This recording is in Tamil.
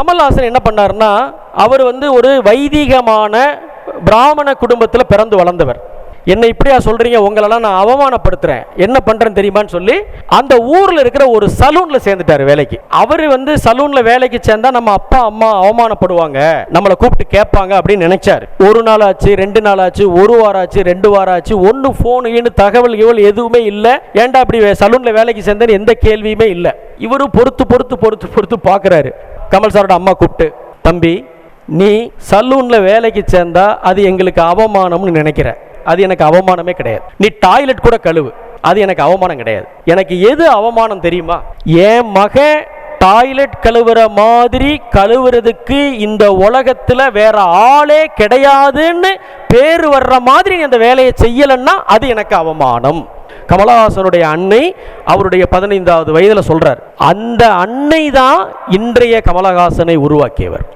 கமல்ஹாசன் என்ன பண்ணாருன்னா அவர் வந்து ஒரு வைதிகமான பிராமண குடும்பத்தில் பிறந்து வளர்ந்தவர். என்னை இப்படியா சொல்கிறீங்க உங்களெல்லாம் நான் அவமானப்படுத்துகிறேன் என்ன பண்ணுறேன்னு தெரியுமான்னு சொல்லி அந்த ஊரில் இருக்கிற ஒரு சலூனில் சேர்ந்துட்டாரு வேலைக்கு. அவர் வந்து சலூனில் வேலைக்கு சேர்ந்தா நம்ம அப்பா அம்மா அவமானப்படுவாங்க. நம்மளை கூப்பிட்டு கேட்பாங்க அப்படின்னு நினைச்சார். ஒரு நாள் ஆச்சு ரெண்டு நாள் ஆச்சு ஒரு வாரம் ஆச்சு ரெண்டு வாரம் ஆச்சு ஒன்று ஃபோனு தகவல் இவள் எதுவுமே இல்லை. ஏன்டா அப்படி சலூனில் வேலைக்கு சேர்ந்தேன்னு எந்த கேள்வியுமே இல்லை. இவரும் பொறுத்து பொறுத்து பொறுத்து பொறுத்து பார்க்குறாரு. கமல் சாரோட அம்மா கூப்பிட்டு தம்பி நீ சலூனில் வேலைக்கு சேர்ந்தா அது எங்களுக்கு அவமானம்னு நினைக்கிற. அது எனக்கு அவமானமே கிடையாது. நீ டாய்லெட் கூட கழுவு. அது எனக்கு அவமானம் கிடையாது. எனக்கு எது அவமானம் தெரியுமா? என் மகன் டாய்லெட் கழுவுற மாதிரி கழுவுறதுக்கு இந்த உலகத்தில் வேற ஆளே கிடையாதுன்னு பேர் வர்ற மாதிரி நீ அந்த வேலையை செய்யலைன்னா அது எனக்கு அவமானம். கமலஹாசனுடைய அன்னை அவருடைய பதினைந்தாவது வயதுல சொல்றார் அந்த அன்னை தான் இன்றைய கமலஹாசனை உருவாக்கியவர்.